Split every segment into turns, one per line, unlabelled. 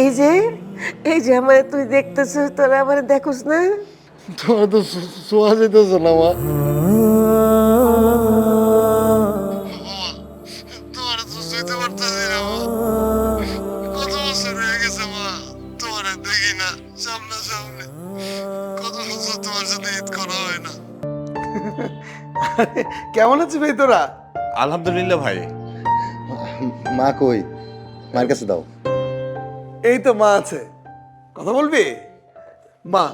এই যে এই যে আমার তুই দেখতেছ তোরা আমার দেখোস না?
তোমার তো শোয়া যেতেছে না মা।
কেমন আছিস ভাই তোরা?
আলহামদুলিল্লাহ ভাই।
মা কই? মার কাছে দাও।
এই তো মা আছে। কথা বলবি? মা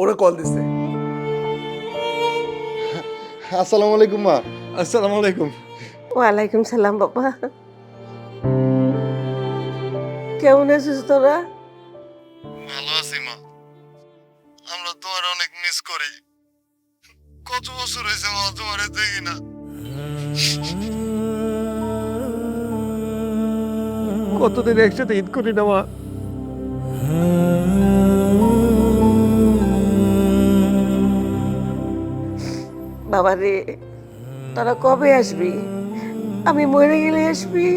ওরা কল দিছে
আসসালামু আলাইকুম মা।
আসসালামু আলাইকুম।
ওয়ালাইকুম সালাম বাবা। কেমন আছিস তোরা?
ভালো আছি মা। আমরা তোমার অনেক মিস করি। কত বছর হয়েছে মা তোমার দেখি না।
কতদিন একসাথে ঈদ করি না মা।
বাবা রে তোরা কবে আসবি? আমি মরে গেলে আসবি।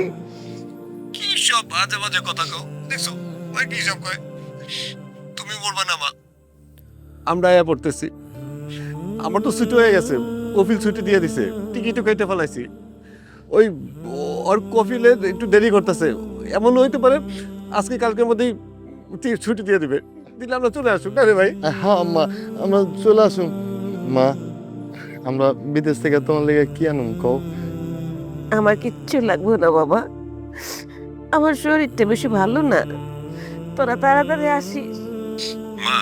কি সব বাজে বাজে কথা কও? দেখছ? ভাই কি সব কয়? তুমি বলবা না মা। আমরা আয়া পড়তেছি। আমার তো ছুটি হয়ে গেছে। কফিল ছুটি দিয়ে দিছে। টিকিটও কেটে ফেলাইছি। ওই ওর কফিলে একটু দেরি করতেছে। এমন হইতে পারে আজকে কালকের মধ্যেই ছুটি দিয়ে দিবে। দিলে আমরা চলে আসুন না রে ভাই?
হ্যাঁ আম্মা আমরা চলে আসুন মা আমরা বিদেশ থেকে তোমার লেগে কি আনুন কও?
আমার কিচ্ছু লাগবে না বাবা। আমার শরীরটা বেশি ভালো না। তোরা তাড়াতাড়ি আসিস।
মা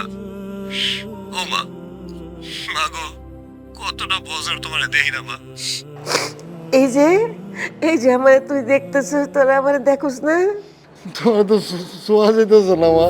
ও মা মা গো কতটা বছর তোমার দেখি না মা।
এই যে এই যে আমার তুই দেখতেছ তোরা আমার দেখোস না?
তোমার তো শোয়া যেতেছে না মা।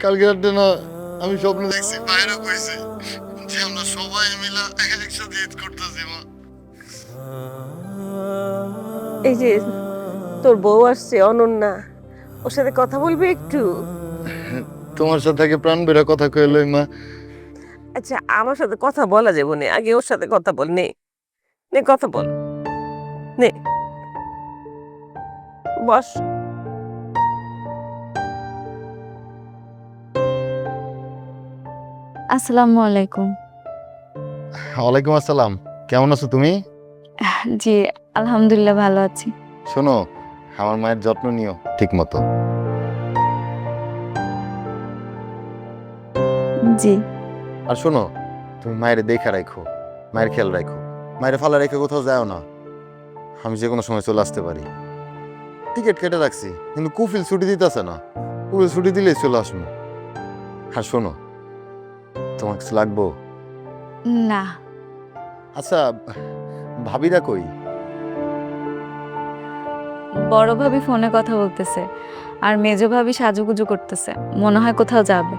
কালকে রাতে না আমি স্বপ্ন দেখছি বাইরে কইছি যে আমরা সবাই মিলে একসাথে ঈদ করতেছি মা।
এই যে তোর বউ আসছে অনন্যা। ওর সাথে কথা বলবি একটু?
তোমার সাথে আগে প্রাণ বেরা কথা কইলই মা।
আচ্ছা আমার সাথে কথা বলা যাবে না আগে ওর সাথে কথা বল নে। নে কথা বল। নে। বস।
আসসালামু আলাইকুম।
ওয়ালাইকুম আসসালাম। কেমন আছো তুমি?
জি আলহামদুলিল্লাহ ভালো আছি।
শোনো আমার মায়ের যত্ন নিও ঠিক মতো
জি।
আর শোনো তুমি মায়ের দেখা রাখো মায়ের খেয়াল রাখো। মায়ের ফালা রেখে কোথাও যাও না। আমি যে কোনো সময় চলে আসতে পারি। টিকিট কেটে রাখছি কিন্তু কুফিল ছুটি দিতেছে না। কুফিল ছুটি দিলেই চলে আসব। আর শোনো তোমার কিছু লাগবো?
না।
আচ্ছা ভাবি ভাবিরা কই?
বড় ভাবি ফোনে কথা বলতেছে আর মেজো ভাবি সাজুগুজু করতেছে মনে হয় কোথাও যাবে।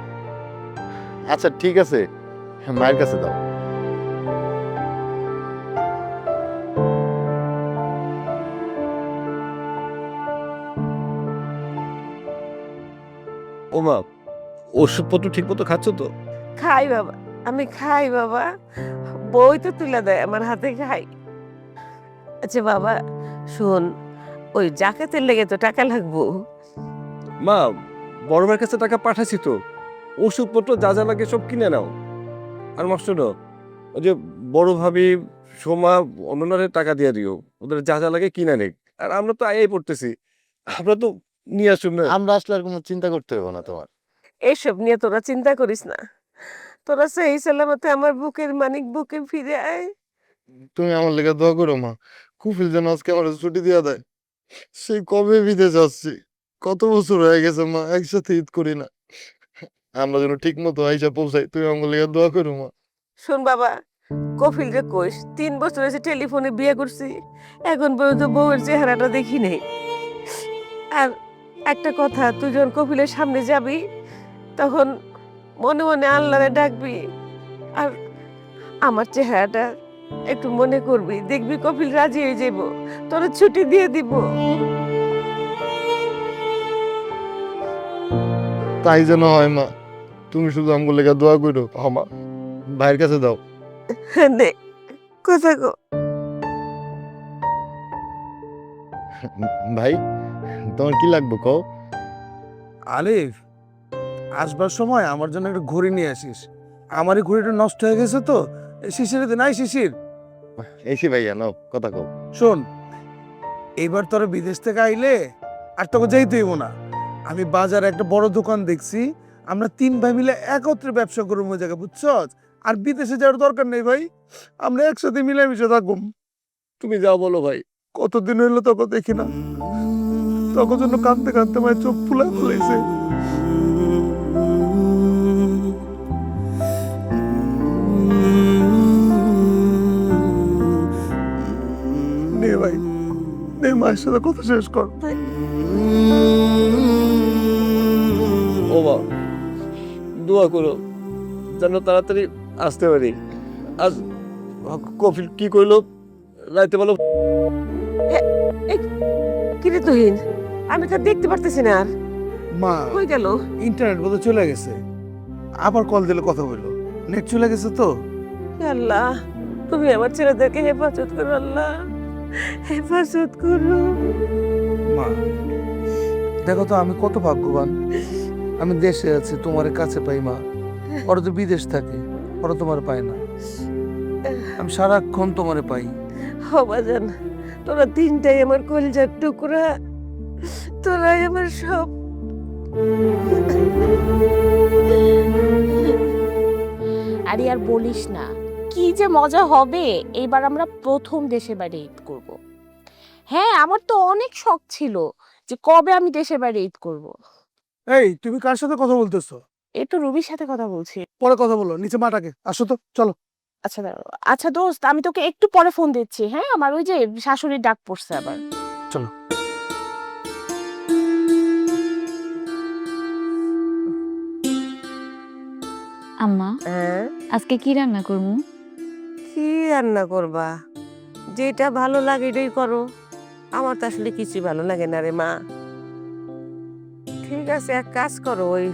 আচ্ছা ঠিক আছে মায়ের কাছে দাও।
ও মা ওষুধপত্র ঠিক মতো খাচ্ছ তো?
খাই বাবা আমি খাই বাবা। বই তো তুলে দেয় আমার হাতে খাই। আচ্ছা বাবা শোন ওই জাকাতের লেগে তো টাকা লাগবো।
মা বড় ভাইয়ের কাছে টাকা পাঠাইছি তো। ওষুধপত্র যা যা লাগে সব কিনে নাও। আর মা শোনো ওই যে বড় ভাবি সোমা অন্যনারে টাকা দিয়ে দিও। ওদের যা যা লাগে কিনে নেক। আর আমরা তো আয়াই পড়তেছি। আমরা তো নিয়ে আসুন না।
আমরা আসলে আর কোনো চিন্তা করতে হবে না তোমার।
এইসব নিয়ে তোরা চিন্তা করিস না। তোরা সেই সালামতে আমার বুকের মানিক বুকে ফিরে আয়।
তুমি আমার লেগে দোয়া করো মা। কুফিল যেন আজকে আমার ছুটি দিয়ে দেয়। সেই কবে বিদেশ আসছি? কত বছর হয়ে গেছে মা একসাথে ঈদ করি না। আমরা যেন ঠিক মতো আইসা পৌঁছাই তুমি আমার লেগে দোয়া করো মা।
শোন বাবা কফিল রে কইস তিন বছর হয়েছে টেলিফোনে বিয়ে করছি। এখন পর্যন্ত বউয়ের চেহারাটা দেখি নেই। আর একটা কথা তুই যখন কফিলের সামনে যাবি তখন মনে মনে আল্লাহরে ডাকবি আর আমার চেহারাটা একটু মনে করবি। দেখবি কপিল রাজি হয়ে যাব তোর ছুটি দিয়ে দিব।
তাই যেন হয় মা তুমি শুধু আমগুলো লেগে দোয়া করো। আমা ভাইয়ের কাছে দাও।
নে কথা গো?
ভাই তোমার কি লাগবে কও?
আলিফ আসবার সময় আমার জন্য একটা ঘড়ি নিয়ে আসিস। আমার এই ঘড়িটা নষ্ট হয়ে গেছে তো শিশিরে নাই শিশির।
এসি ভাইয়া নাও কথা কও।
শোন এইবার তোরা বিদেশ থেকে আইলে আর তোকে যেতে হইব না। আমি বাজারে একটা বড় দোকান দেখছি আমরা তিন ভাই মিলে একত্রে ব্যবসা করব ওই জায়গায় বুঝছস? আর বিদেশে যাওয়ার দরকার নেই ভাই আমরা একসাথে মিলেমিশে থাকব।
তুমি যাও বলো ভাই
কতদিন হইল তোকে দেখি না। তখন জন্য কাঁদতে কাঁদতে মায়ের চোখ ফুলে ফুলেছে ভাই। নে মায়ের সাথে কথা শেষ কর।
ও মা দোয়া করো যেন তাড়াতাড়ি আসতে পারি। আজ কফিল কি কইলো? রাইতে বলো।
কিরে তুহিন? আমি তো দেখতে পারতেছি না আর।
মা
কই গেল?
ইন্টারনেট বোধহয় চলে গেছে। আবার কল দিলে কথা বলল। নেট চলে গেছে তো?
হে আল্লাহ তুমি আমার ছেলেদেরকে হেফাজত করো আল্লাহ। হেফাজত করো।
মা দেখো তো আমি কত ভাগ্যবান। আমি দেশে আছি তোমার কাছে পাই মা। ওরা তো বিদেশ থাকে ওরা তোমার পায় না। আমি সারাক্ষণ তোমারে পাই।
হবাজান তোরা তিনটাই আমার কলজার টুকরা তোরাই আমার সব।
আরে আর বলিস না কি যে মজা হবে? এইবার আমরা প্রথম দেশে বাড়ি ঈদ করব। হ্যাঁ আমার তো অনেক শখ ছিল যে কবে আমি দেশে বাড়ি ঈদ করব।
এই তুমি কার সাথে কথা বলতেছো?
এই তো রুবির সাথে কথা বলছি।
পরে কথা বলো নিচে মাটাকে আসো তো চলো।
আচ্ছা দাঁড়াও। আচ্ছা দোস্ত আমি তোকে একটু পরে ফোন দিচ্ছি হ্যাঁ? আমার ওই যে শাশুড়ির ডাক পড়ছে আবার। চলো।
আম্মা
হ্যাঁ?
আজকে কি রান্না করব?
কি রান্না করবা? যেটা ভালো লাগে এটাই করো। আমার তো আসলে কিছুই ভালো লাগে না রে মা। ঠিক আছে এক কাজ করো ওই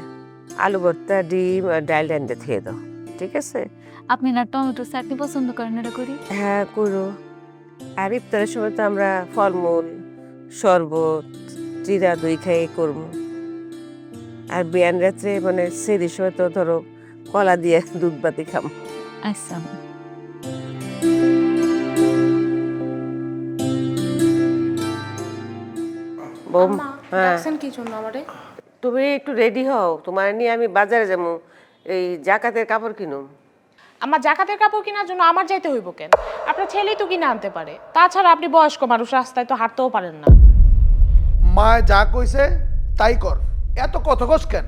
আলু ভর্তা ডিম আর ডাল ডান্ডে খেয়ে দাও। ঠিক আছে?
আপনি না টমেটো চাটনি পছন্দ করেন এটা করি।
হ্যাঁ করো। আর ইফতারের সময় তো আমরা ফলমূল শরবত জিরা দই খাই করব। আর বিয়ান রাত্রে মানে সেরির সময় তো ধরো কলা দিয়ে দুধ বাতি খাম
আচ্ছা। আম্মা।
বোম হ্যাঁ
কি জন্য আমারে?
তুমি একটু রেডি হও তোমার নিয়ে আমি বাজারে যাব এই জাকাতের কাপড় কিনুম।
আমার জাকাতের কাপড় কেনার জন্য আমার যাইতে হইব কেন? আপনার ছেলেই তো কিনে আনতে পারে। তাছাড়া আপনি বয়স্ক মানুষ রাস্তায় তো হাঁটতেও পারেন না।
মা যা কইছে তাই কর। এত কথা কস কেন?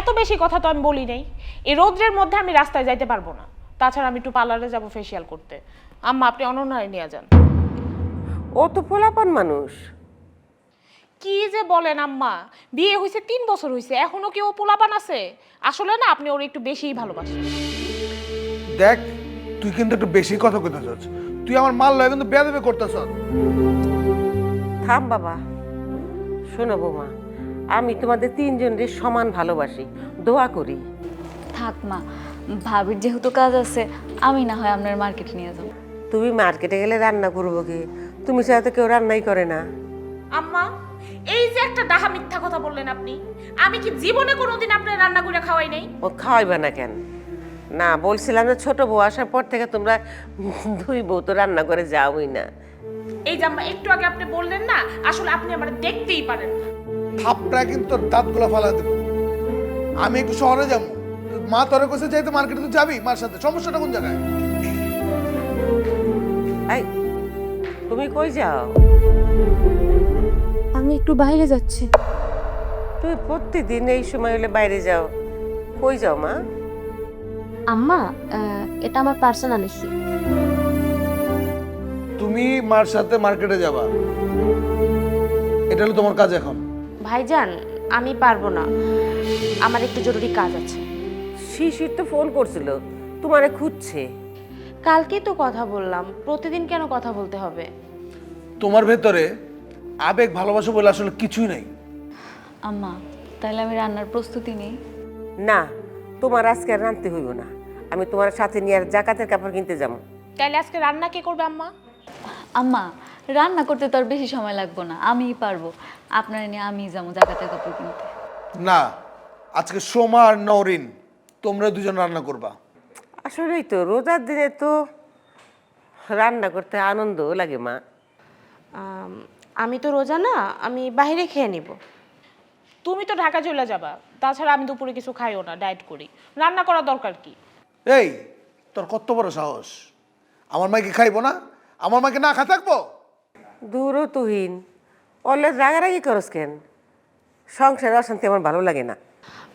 এত বেশি কথা তো আমি বলি নাই। এই রৌদ্রের মধ্যে আমি রাস্তায় যাইতে পারব না। তাছাড়া আমি একটু পার্লারে যাব ফেসিয়াল করতে। আম্মা আপনি অনন্যায় নিয়ে যান।
ও তো পোলাপান মানুষ।
কি যে বলেন আম্মা? বিয়ে হয়েছে তিন বছর হয়েছে এখনও কি ও পোলাপান আছে? আসলে না আপনি ওর একটু বেশিই ভালোবাসেন।
দেখ তুই কিন্তু একটু বেশি কথা কইতে চাস। তুই আমার মাল লয় কিন্তু বেয়াদবি করতেছ।
থাম বাবা। শোনো বৌমা আমি তোমাদের তিনজনের সমান ভালোবাসি। দোয়া করি।
থাক মা ভাবির যেহেতু কাজ আছে আমি না হয় আপনার মার্কেটে নিয়ে যাব।
তুমি মার্কেটে গেলে রান্না করব কি? তুমি ছাড়া তো কেউ রান্নাই করে না।
আম্মা এই যে একটা ডাহা মিথ্যা কথা বললেন আপনি আমি কি জীবনে কোনোদিন আপনার রান্না করে খাওয়াই নাই?
ও খাওয়াইবে না কেন? না বলছিলাম যে ছোট বউ আসার পর থেকে তোমরা দুই বউ তো রান্না করে যাওই না।
এই যে আম্মা একটু আগে আপনি বললেন না আসলে আপনি আমার দেখতেই পারেন না।
থাপটা কিন্তু দাঁতগুলো ফালা দেবো। আমি একটু শহরে যাব। মা তোরে কইছে যাইতে মার্কেটে তো যাবি মার সাথে। সমস্যাটা কোন জায়গায়?
এই তুমি কই যাও?
আমি একটু বাইরে যাচ্ছি।
তুমি প্রতিদিন এই সময় হলে বাইরে যাও। কই যাও মা?
আম্মা আহ, এটা আমার পার্সোনাল ইস্যু
তুমি মার সাথে মার্কেটে যাবা। এটা হলো তোমার কাজ এখন।
ভাইজান আমি পারব না। আমার একটু জরুরি কাজ আছে।
শিশির তো ফোন করছিল তোমারে খুঁজছে।
কালকেই তো কথা বললাম প্রতিদিন কেন কথা বলতে হবে?
তোমার ভেতরে আবেগ ভালোবাসা বলে আসলে কিছুই নেই।
আম্মা তাহলে আমি রান্নার প্রস্তুতি নিই।
না তোমার আজকে আর রাঁধতে হইব না। আমি তোমার সাথে নিয়ে আর জাকাতের কাপড় কিনতে যাব।
তাইলে আজকে রান্না কে করবে আম্মা?
আম্মা রান্না করতে তো আর বেশি সময় লাগবে না আমিই পারব। আপনারা নিয়ে আমি যাব জাকাতের কাপড় কিনতে।
না আজকে সোমা আর নরিন তোমরা দুজন রান্না করবা।
আসলেই তো রোজার দিনে তো রান্না করতে আনন্দ লাগে মা।
আম, তো রোজা না আমি বাইরে খেয়ে নিব।
তুমি তো ঢাকা চলে যাবা তাছাড়া আমি দুপুরে কিছু খাইও না ডায়েট করি। রান্না করার দরকার কি?
এই তোর কত বড় সাহস? আমার মাইকে খাইবো না? আমার মাইকে না খা থাকব?
দূরও তুহিন অলে রাগারাগি করস কেন? সংসারে অশান্তি আমার ভালো লাগে না।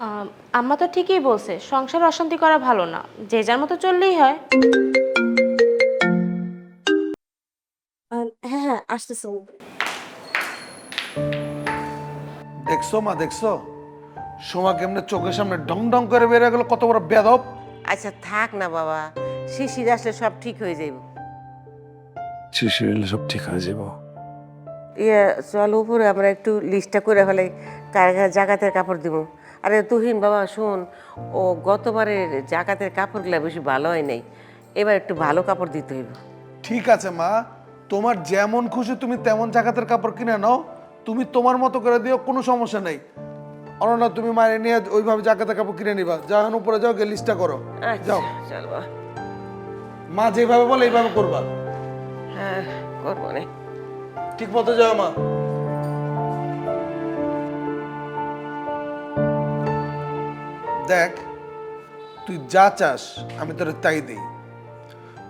আম, আম্মা তো ঠিকই বলছে সংসার অশান্তি করা ভালো না যে যার মতো চললেই হয়।
হ্যাঁ হ্যাঁ আসতেছে।
দেখছ মা দেখছ? সোমা কেমনে চোখের সামনে ডং ডং করে বেরিয়ে গেল কত বড় বেদব।
আচ্ছা থাক না বাবা শিশির আসলে সব ঠিক হয়ে যাইব।
শিশির সব ঠিক হয়ে যাব
ইয়ে চল উপরে আমরা একটু লিস্টটা করে ফেলাই কার কার জাকাতের কাপড় দিব। আরে তুহিন বাবা শুন ও গতবারের জাকাতের কাপড়গুলো বেশি ভালো হয় নাই। এবার একটু ভালো কাপড় দিতে হইব।
ঠিক আছে মা তোমার যেমন খুশি তুমি তেমন জাকাতের কাপড় কিনে নাও। তুমি তোমার মতো করে দিও কোনো সমস্যা নেই। অননা তুমি মায়ের নিয়ে ওইভাবে জাকাতের কাপড় কিনে নিবা। যখন উপরে যাও গিয়ে লিস্টটা করো। যাও।
আচ্ছা বাবা
মা যেভাবে বলে এইভাবে করবা।
হ্যাঁ করব না।
ঠিক মতো যাও মা। দেখ তুই যা চাস আমি তোর তাই দিই।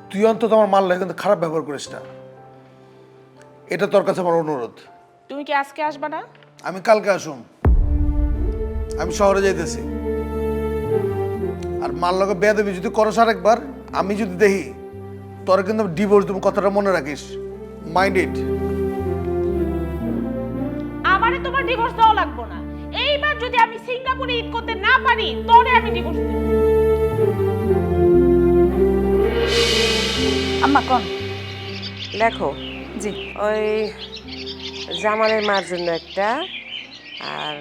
তুই অন্তত আমার মাল কিন্তু খারাপ ব্যবহার করিস না। এটা তোর কাছে আমার অনুরোধ।
তুমি কি আজকে আসবা না?
আমি কালকে আসুম। আমি শহরে যাইতেছি। আর মাল লগে বেয়া দেবি যদি করস আরেকবার আমি যদি দেখি তোর কিন্তু ডিভোর্স তুমি কথাটা মনে রাখিস। মাইন্ড ইট
আমারে তোমার ডিভোর্স দেওয়া লাগবে না। এইবার যদি আমি সিঙ্গাপুরে ঈদ করতে না পারি তবে আমি ডিভোর্স দেব।
আম্মা কন।
লেখো।
জি।
ওই জামালের মার জন্য একটা আর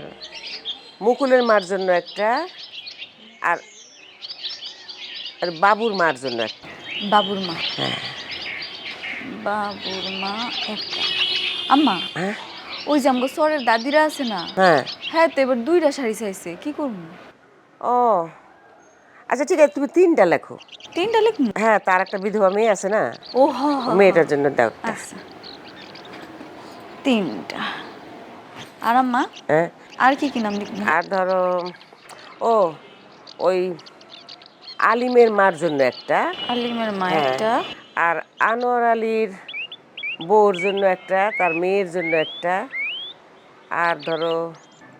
মুকুলের মার জন্য একটা আর আর বাবুর মার জন্য একটা।
বাবুর মা? হ্যাঁ। বাবুর মা একটা। আম্মা
হ্যাঁ?
ওই যে আমগো সরের দাদিরা আছে না?
হ্যাঁ।
হ্যাঁ তো এবার দুইটা শাড়ি চাইছে কি করব?
ও আচ্ছা ঠিক আছে তুমি তিনটা লেখো।
তিনটা লিখব?
হ্যাঁ তার একটা বিধবা মেয়ে আছে না?
ও হ হ, হ।
মেয়েটার জন্য দাও
আচ্ছা। তিনটা। আর আম্মা?
হ্যাঁ
আর কি কি নাম লিখব
আর ধরো ও ওই আলিমের মার জন্য একটা।
আলিমের মা
হ্যাঁ।
একটা।
আর আনোয়ার আলীর বউর জন্য একটা তার মেয়ের জন্য একটা। আর ধরো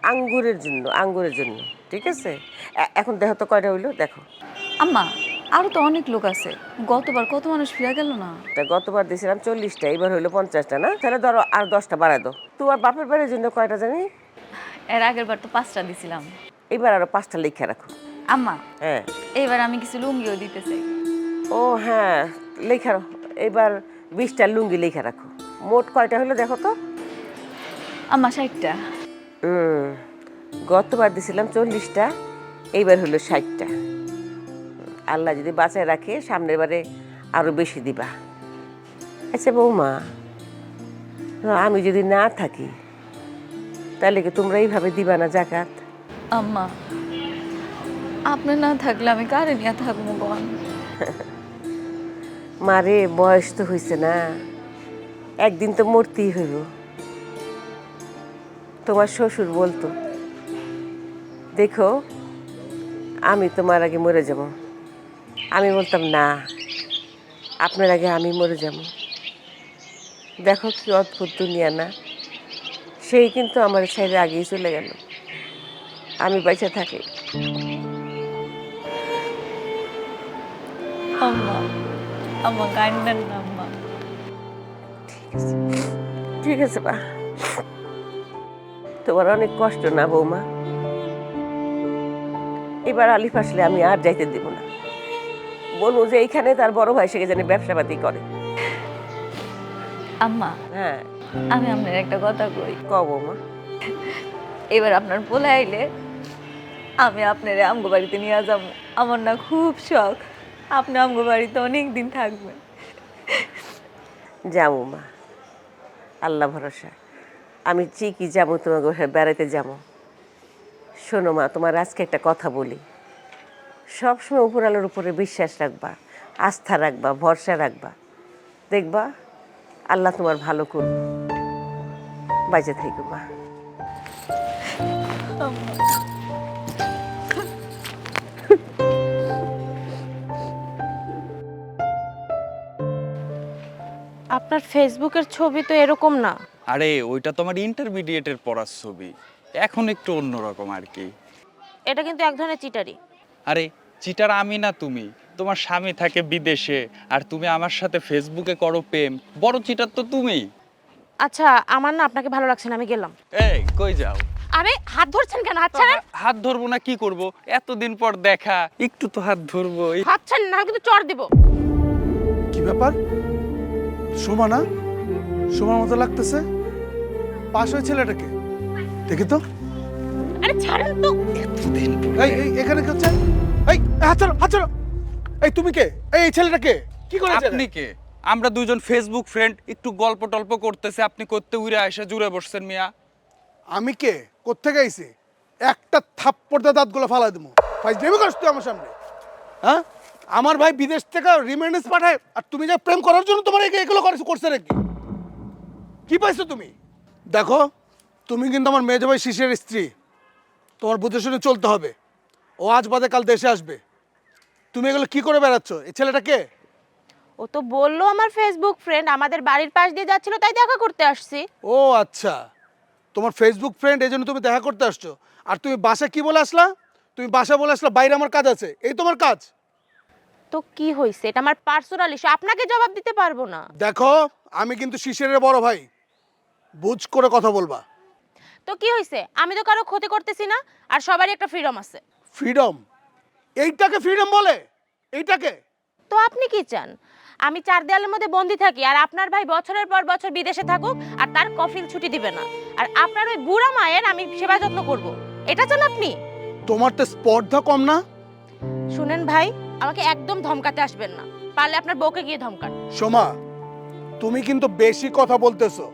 আঙ্গুরের জন্য আঙ্গুরের জন্য ঠিক আছে? এখন দেখো তো কয়টা হইল? দেখো।
আম্মা আরও তো অনেক লোক আছে। গতবার কত মানুষ ফিরা গেল না?
তা গতবার দিয়েছিলাম চল্লিশটা এবার হইল পঞ্চাশটা না? তাহলে ধরো আর দশটা বাড়ায় দাও। তোমার বাপের বাড়ির জন্য কয়টা জানি?
এর আগের বার তো পাঁচটা দিছিলাম।
এবার আরও পাঁচটা লিখে রাখো।
আম্মা
হ্যাঁ।
এইবার আমি কিছু লুঙ্গিও দিতে চাই
ও হ্যাঁ লেখা রাখো। এবার বিশটা লুঙ্গি লিখে রাখো। মোট কয়টা হলো দেখো তো?
আম্মা ষাটটা।
হুম গতবার দিছিলাম চল্লিশটা এইবার হলো ষাটটা। আল্লাহ যদি বাঁচায় রাখে সামনের বারে আরও বেশি দিবা। আচ্ছা বৌমা আমি যদি না থাকি তাহলে কি তোমরা এইভাবে দিবা না জাকাত
আম্মা আপনি না থাকলে আমি কারে নিয়ে থাকব বল?
মারে বয়স তো হয়েছে না। একদিন তো মরতেই হইব। তোমার শ্বশুর বলতো দেখো আমি তোমার আগে মরে যাব। আমি বলতাম না আপনার আগে আমি মরে যাব। দেখো কি অদ্ভুত দুনিয়া না? সেই কিন্তু আমার ছেড়ে আগেই চলে গেল। আমি বেঁচে থাকি।
আম্মা আম্মা কান্দেন না আম্মা।
ঠিক আছে। বা তোমার অনেক কষ্ট না বৌমা? এবার আলিফ আসলে আমি আর যাইতে দেব বলব যে এইখানে তার বড় ভাই সেখানে জানি ব্যবসাপাতি করে।
আম্মা
হ্যাঁ।
আমি আপনার একটা কথা কই।
কব মা?
এবার আপনার বলে আইলে আমি আপনার আমগো বাড়িতে নিয়ে যাব। আমার না খুব শখ। আপনি আমগো বাড়িতে অনেক দিন থাকবেন।
যাব মা। আল্লাহ ভরসা। আমি ঠিকই যাব তোমাকে বাসায় বেড়াতে যাব। শোনো মা তোমার আজকে একটা কথা বলি। সবসময় উপরালোর উপরে বিশ্বাস রাখবা আস্থা রাখবা ভরসা রাখবা। দেখবা আল্লাহ তোমার ভালো করবে বাজে থাকো মা।
আপনার ফেসবুকের ছবি তো এরকম না।
আরে ওইটা তোমার ইন্টারমিডিয়েটের পড়ার ছবি। এখন একটু অন্যরকম আর কি।
এটা কিন্তু এক ধরনের চিটারি।
আরে চিটার আমি না তুমি। তোমার স্বামী থাকে বিদেশে আর তুমি আমার সাথে ফেসবুকে করো প্রেম। বড় চিটার তো তুমি
আচ্ছা আমার না আপনাকে ভালো লাগছে না আমি গেলাম।
এই কই যাও?
আরে হাত ধরছেন কেন? হাত ছাড়েন।
হাত ধরবো না কি করব? এতদিন পর দেখা একটু তো হাত ধরবো।
হাত ছাড়েন না কিন্তু চড় দিব।
কি ব্যাপার? সোমা না? সোমার মতো লাগতেছে? পাশ ওই ছেলেটাকে? দেখি তো।
আরে ছাড়েন তো।
এই এই এখানে কি হচ্ছে? এই হাত ছাড়ো হাত ছাড়ো। এই তুমি কে? এই এই ছেলেটাকে কি? করে
আপনি কে? আমরা দুজন ফেসবুক ফ্রেন্ড একটু গল্প টল্প করতেছে। আপনি করতে উড়ে এসে জুড়ে বসছেন মিয়া।
আমি কে? কোত্থেকে আইছি? একটা থাপ্পড় দিয়ে দাঁতগুলো ফালা দেবো ভাই দেবে তুই আমার সামনে। হ্যাঁ? আমার ভাই বিদেশ থেকে রিমাইন্ডেন্স পাঠায় আর তুমি যা প্রেম করার জন্য তোমার এগুলো করেছ করছে নাকি? কি পাইছো তুমি? দেখো তুমি কিন্তু আমার মেয়ে ভাই শিশের স্ত্রী। তোমার বুঝে শুনে চলতে হবে। ও আজ বাদে কাল দেশে আসবে। তুমি এগুলো কি করে বেড়াচ্ছ? এই ছেলেটা কে?
ও তো বলল আমার ফেসবুক ফ্রেন্ড আমাদের বাড়ির পাশ দিয়ে যাচ্ছিল তাই দেখা করতে আসছি।
ও আচ্ছা। তোমার ফেসবুক ফ্রেন্ড এই জন্য তুমি দেখা করতে আসছো। আর তুমি বাসা কি বলে আসলা? তুমি বাসা বলে আসলা বাইরে আমার কাজ আছে। এই তোমার কাজ।
তো কি হয়েছে এটা আমার পার্সোনাল ইস্যু আপনাকে জবাব দিতে পারব না।
দেখো আমি কিন্তু শিশিরের বড় ভাই। বুঝ করে কথা বলবা।
তো কি হয়েছে আমি তো কারও ক্ষতি করতেছি না আর সবারই একটা ফ্রিডম আছে।
ফ্রিডম এইটাকে ফ্রিডম বলে? এইটাকে?
তো আপনি কি চান? আমি চার দেয়ালের মধ্যে বন্দি থাকি আর আপনার ভাই বছরের পর বছর বিদেশে থাকুক আর তার কফিল ছুটি দিবে না। আর আপনার ওই বুড়া মায়ের আমি সেবা যত্ন করব। এটা চান আপনি?
তোমার তো স্পর্ধা কম না?
শুনেন ভাই আমাকে একদম ধমকাতে আসবেন না। পারলে আপনার বউকে গিয়ে ধমকান।
সোমা তুমি কিন্তু বেশি কথা বলতেছো।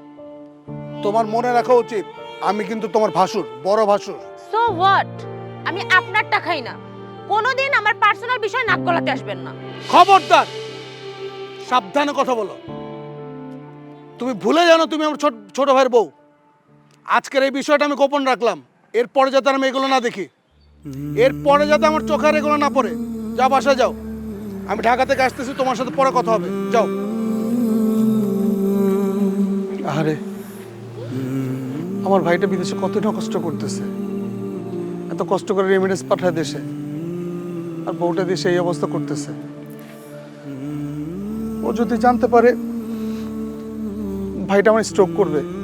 তোমার মনে রাখা উচিত আমি কিন্তু তোমার ভাসুর বড় ভাসুর।
সো হোয়াট আমি আপনারটা খাই না। কোনোদিন আমার পার্সোনাল বিষয় নাক গলাতে আসবেন না।
খবরদার সাবধানে কথা বলো। তুমি ভুলে জানো তুমি আমার ছোট ছোট ভাইয়ের বউ। আজকের এই বিষয়টা আমি গোপন রাখলাম। এরপরে যাতে আমি এগুলো না দেখি। এরপরে যাতে আমার চোখের এগুলো না পড়ে। যা বাসা যাও। আমি ঢাকা থেকে আসতেছি তোমার সাথে পরে কথা হবে। যাও। আরে আমার ভাইটা বিদেশে কতটা কষ্ট করতেছে। এত কষ্ট করে রেমিডেন্স পাঠায় দেশে। আর বউটা দেশে এই অবস্থা করতেছে। ও যদি জানতে পারে, ভাইটা আমার স্ট্রোক করবে।